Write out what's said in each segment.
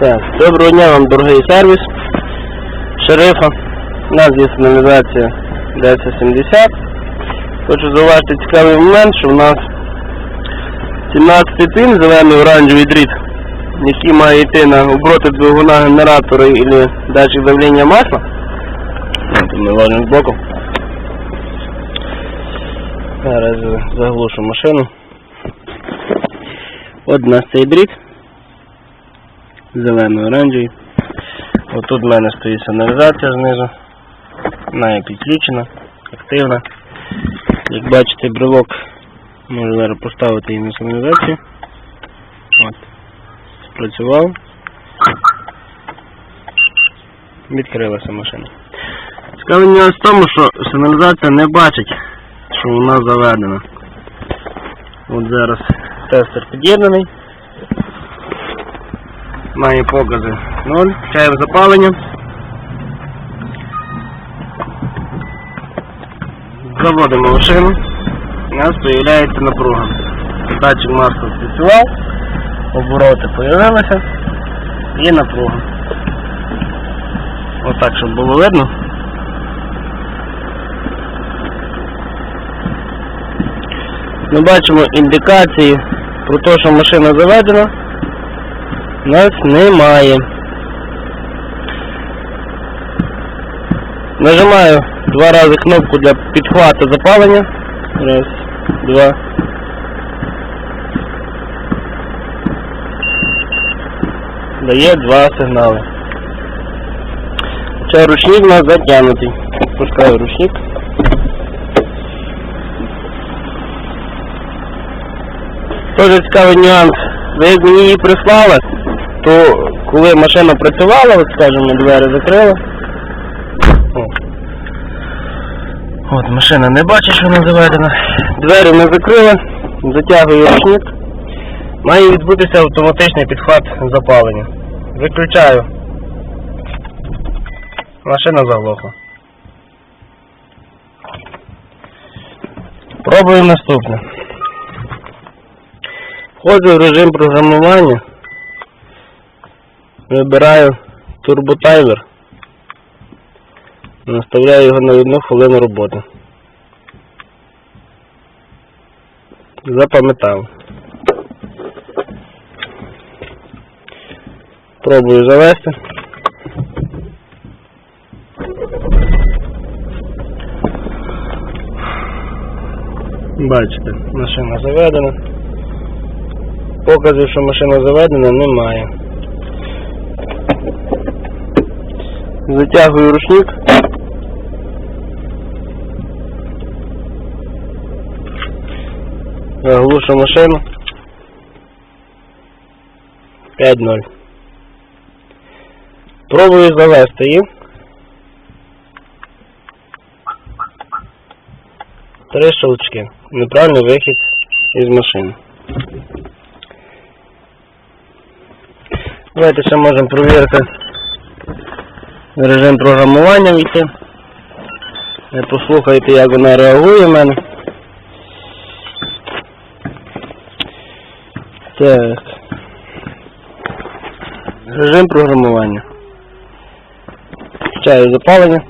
Так, доброго дня вам, дорогий сервіс. Шерифа. У нас є сигналізація 1070. Хочу зауважити цікавий момент, що у нас 17 пін, зелений оранжевий дріт, який має йти на обороти двигуна генератора або датчик давлення масла. Ми ложимо збоку. Зараз заглушу машину. От у нас цей дріт зелено-оранжевий. Отут в мене стоїть сигналізація знизу. Вона є підключена, активна. Як бачите, брелок можу зараз поставити її на сигналізацію. От. Спрацював. Відкрилася машина. Цікавий нюанс в тому, що сигналізація не бачить, що вона заведена. От зараз тестер під'єднаний має покази 0, чаємо запалення. Заводимо машину, у нас з'являється напруга. Датчик масла спрацював, обороти з'явилися і напруга. Отак, щоб було видно. Ми бачимо індикації про те, що машина заведена нас немає. Нажимаю два рази кнопку для підхвату запалення. Раз, два. Дає два сигнали. Це ручник у нас затягнутий. Пускаю ручник. Тоже цікавий нюанс. Ви мені її прислали, то коли машина працювала, от скажімо, двері закрила. От машина не бачить, що вона заведена. Двері не закрила, затягую ручник. Має відбутися автоматичний підхват запалення. Виключаю. Машина заглохла. Пробуємо наступне. Входжу в режим програмування. Вибираю турботаймер. Наставляю його на одну хвилину роботи. Запам'ятав. Пробую завести. Бачите, машина заведена. Показів, що машина заведена, немає. Затягую ручник. Глушу машину. 5-0. Пробую завести її. Три щелчки. Неправильний вихід із машини. Давайте ще можемо провірити режим програмування війти. Послухайте, як вона реагує в мене. Так. Режим програмування. Включаю запалення.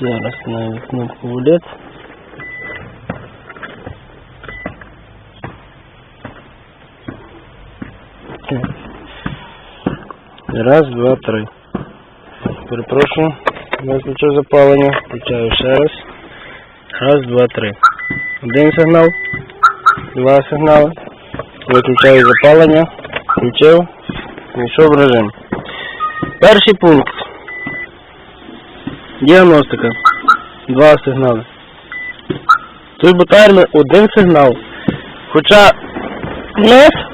Зараз на кнопку вулет. Так. Раз, два, три. Перепрошую. Виключив запалення. Включаю ще раз. Раз, два, три. Один сигнал. Два сигнали. Виключаю запалення. Включив. Війшов в режим. Перший пункт. Діагностика. Два сигнали. Турботаймер один сигнал. Хоча вниз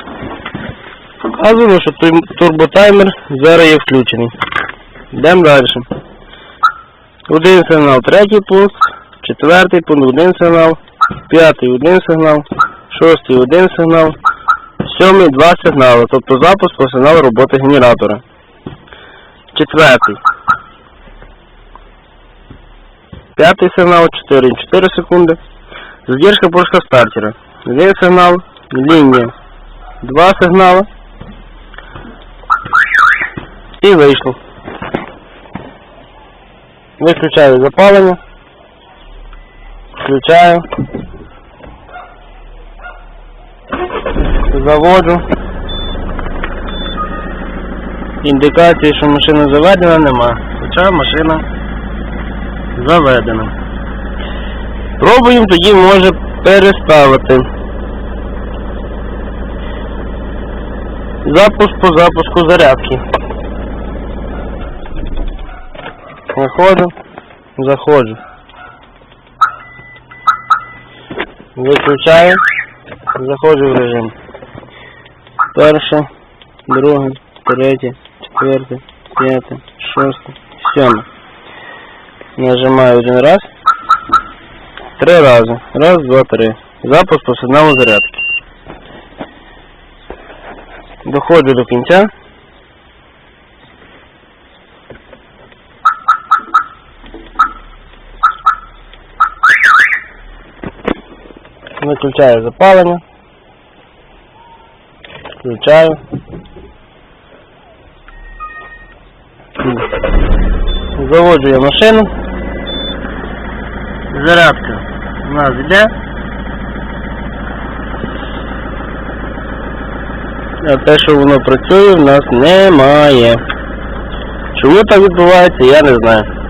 показано, що турботаймер зараз є включений. Йдемо далі. Один сигнал, третій пункт, четвертий пункт, один сигнал, п'ятий один сигнал, шостий один сигнал, сьомий два сигнали, тобто запуск по сигналу роботи генератора. Четвертий. П'ятий сигнал 4, 4 секунди. Задержка пушка стартера. Один сигнал, лінія Два сигнали. І вийшло. Виключаю запалення. Включаю. Заводжу. Індикації, що машина заведена, нема. Хоча машина заведена. Пробуємо тоді може переставити. Запуск по запуску зарядки. Виходжу, заходжу. Виключаю, заходжу в режим. Перше, друге, третє, четверте, п'яте, шосте, сьоме. Нажимаю один раз. Три рази. Раз, два, три. Запуск по сигналу зарядки. Доходжу до кінця. Виключаю запалення. Включаю. Заводжу я машину. Зарядка у нас йде. А те, що воно працює, в нас немає. Чому так відбувається, я не знаю.